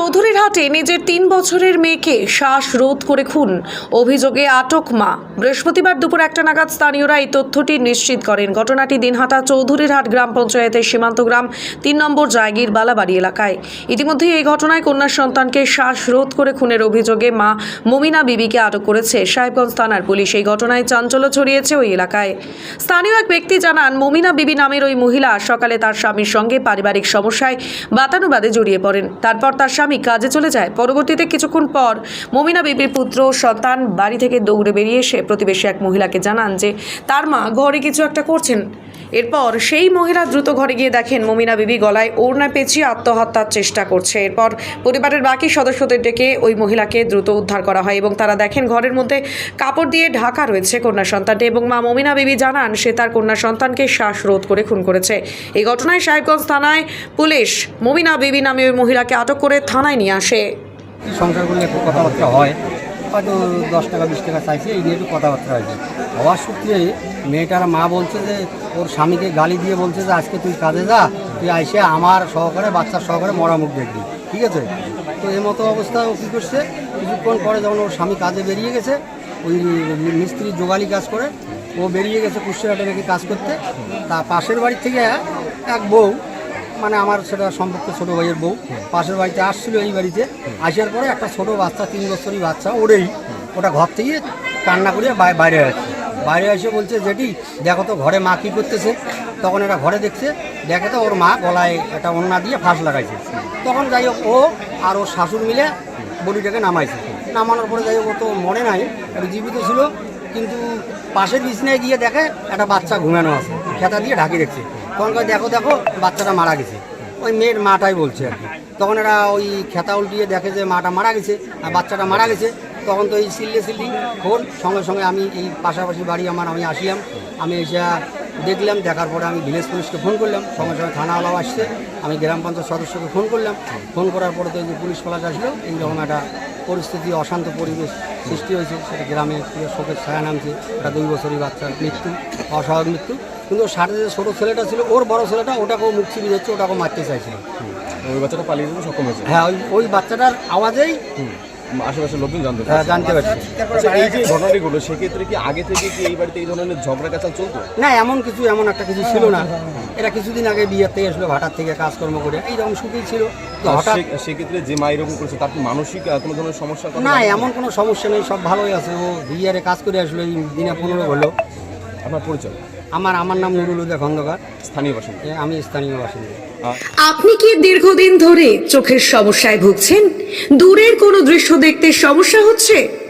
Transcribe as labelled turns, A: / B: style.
A: চৌধুরীরহাটে নিজের তিন বছরের মেয়েকে শ্বাস রোধ করে খুন। অভিযোগে আটক মা। বৃহস্পতিবার দুপুর একটা নাগাদ স্থানীয়রা এই তথ্যটি নিশ্চিত করেন। ঘটনাটি দিনহাটা চৌধুরীরহাট গ্রাম পঞ্চায়েতের সীমান্ত গ্রাম তিন নম্বর জায়গির বালাবাড়ি এলাকায়। ইতিমধ্যে এই ঘটনায় কন্যা সন্তানকে শ্বাস রোধ করে খুনের অভিযোগে মা মমিনা বিবিকে আটক করেছে। সাহেবগঞ্জ থানার পুলিশ এই ঘটনায় চাঞ্চল্য ছড়িয়েছে ওই এলাকায়। স্থানীয় এক ব্যক্তি জানান, মমিনা বিবি নামের ওই মহিলা সকালে তার স্বামীর সঙ্গে পারিবারিক সমস্যায় বাতানুবাদে জড়িয়ে পড়েন। তারপর তার স্বামী কাজে চলে যায়। পরবর্তীতে কিছুক্ষণ পর মমিনা বিবির পুত্র সন্তান বাড়ি থেকে দৌড়ে বেরিয়ে এসে প্রতিবেশী এক মহিলাকে জানান যে, তার মা ঘরে কিছু একটা করছেন। এরপর সেই মহিলা দ্রুত ঘরে গিয়ে দেখেন মমিনা বিবি গলায় ওড়না পেঁচিয়ে আত্মহত্যার চেষ্টা করছে। এরপর পরিবারের বাকি সদস্যদের ডেকে ওই মহিলাকে দ্রুত উদ্ধার করা হয় এবং তারা দেখেন ঘরের মধ্যে কাপড় দিয়ে ঢাকা রয়েছে কন্যা সন্তানটি এবং মা মমিনা বিবি জানান, সে তার কন্যা সন্তানকে শ্বাসরোধ করে খুন করেছে। এই ঘটনায় সাহেবগঞ্জ থানায় পুলিশ মমিনা বিবি নামে ওই মহিলাকে আটক করে থানায় নিয়ে আসে।
B: কি সংসার করলে একটু কথাবার্তা হয়। হয়তো দশ টাকা, বিশ টাকা চাইছে, এই নিয়ে একটু কথাবার্তা হয়েছে হওয়ার সূত্রে মেয়েটার মা বলছে যে, ওর স্বামীকে গালি দিয়ে বলছে যে, আজকে তুই কাজে যা, তুই আইসে আমার সহকারে, বাচ্চার সহকারে মরা মুখ দেখবি। ঠিক আছে? তো এই মতো অবস্থা ও কী করছে? কিছুক্ষণ পরে যখন ওর স্বামী কাজে বেরিয়ে গেছে, ওই মিস্ত্রি জোগালি কাজ করে, ও বেরিয়ে গেছে কুষ্টিয়াটা নাকি কাজ করতে। তা পাশের বাড়ির থেকে এক বউ মানে আমার সেটা সম্পর্ক ছোটো ভাইয়ের বউ। পাশের বাড়িতে আসছিল এই বাড়িতে। আসার পরে একটা ছোট বাচ্চা, তিন বছরই বাচ্চা, ওরেই। ওটা ঘর থেকে কান্না করে বাই- বাইরে আছে বাইরে এসে বলছে যেটি দেখো তো ঘরে মা কী করতেছে? তখন এটা ঘরে দেখছে, দেখে তো ওর মা গলায় একটা ওন্না দিয়ে ফাঁস লাগাইছে। তখন যাই হোক, ও আর ওর শাশুড় মিলে বডিটাকে নামাইছে। নামানোর পরে যাই হোক, ও তো মনে নাই, একটু জীবিত ছিল। কিন্তু পাশের বিছনায় গিয়ে দেখে একটা বাচ্চা ঘুমানো আছে, খেতা দিয়ে ঢাকি দেখছে তখন দেখো দেখো, বাচ্চাটা মারা গেছে। ওই মেয়ের মাটাই বলছে আর কি। তখন এরা ওই খেতা উল্টিয়ে দেখে যে মাটা মারা গেছে আর বাচ্চাটা মারা গেছে। তখন তো এই সিল্লে সিল্লি ফোন সঙ্গে সঙ্গে আমি এই পাশাপাশি বাড়ি আমার, আমি আসলাম। আমি এসে দেখলাম, দেখার পরে আমি ভিলেজ পুলিশকে ফোন করলাম। সঙ্গে সঙ্গে থানাওয়ালাও আসছে। আমি গ্রাম পঞ্চায়েত সদস্যকে ফোন করলাম। ফোন করার পরে তো এই যে পুলিশ ফলাস আসলো, এইরকম একটা পরিস্থিতি, অশান্ত পরিবেশ সৃষ্টি হয়েছে। সেটা গ্রামে শোকের ছায়া নামছে। একটা দুই বছরই বাচ্চার মৃত্যু, অস্বাভাবিক মৃত্যু। কিন্তু সাথে যে ছোটো ছেলেটা ছিল ওর বড় ছেলেটা ওটাকেও মুখ চিবি হচ্ছে ওটাকেও মারতে চাইছিল।
C: ওই বাচ্চাটা পালিয়ে যেতে সক্ষম হয়েছে?
B: হ্যাঁ ওই ওই বাচ্চাটার আওয়াজেই
C: আশেপাশের লোকজন জানতে
B: আহ, জানতে পারছি।
C: আচ্ছা, এই যে ঘটনাটি ঘটলো সেক্ষেত্রে কি আগে থেকে কি এই বাড়িতে এই ধরনের ঝগড়া কাচাল চলতো?
B: না এমন কিছু এমন একটা কিছু ছিল না। এরা কিছুদিন আগে বিয়ের থেকে আসলো ভাটার থেকে কাজকর্ম করে। এইরকম সুখী ছিল। তো হঠাৎ
C: সেক্ষেত্রে যে মা এরকম করেছে তার কি মানসিক কোনো ধরনের সমস্যা
B: না এমন কোনো সমস্যা নেই সব ভালোই আছে। ও বিয়ারে কাজ করে আসলো এই দিনে পনেরো হলো।
C: আপনার পরিচয়?
B: আমার আমার নাম নুরুল হুদা খন্দকার।
C: স্থানীয় বাসিন্দা?
B: এ, আমি স্থানীয় বাসিন্দা।
A: আপনি কি দীর্ঘদিন ধরে চোখের সমস্যায় ভুগছেন? দূরের কোনো দৃশ্য দেখতে সমস্যা হচ্ছে?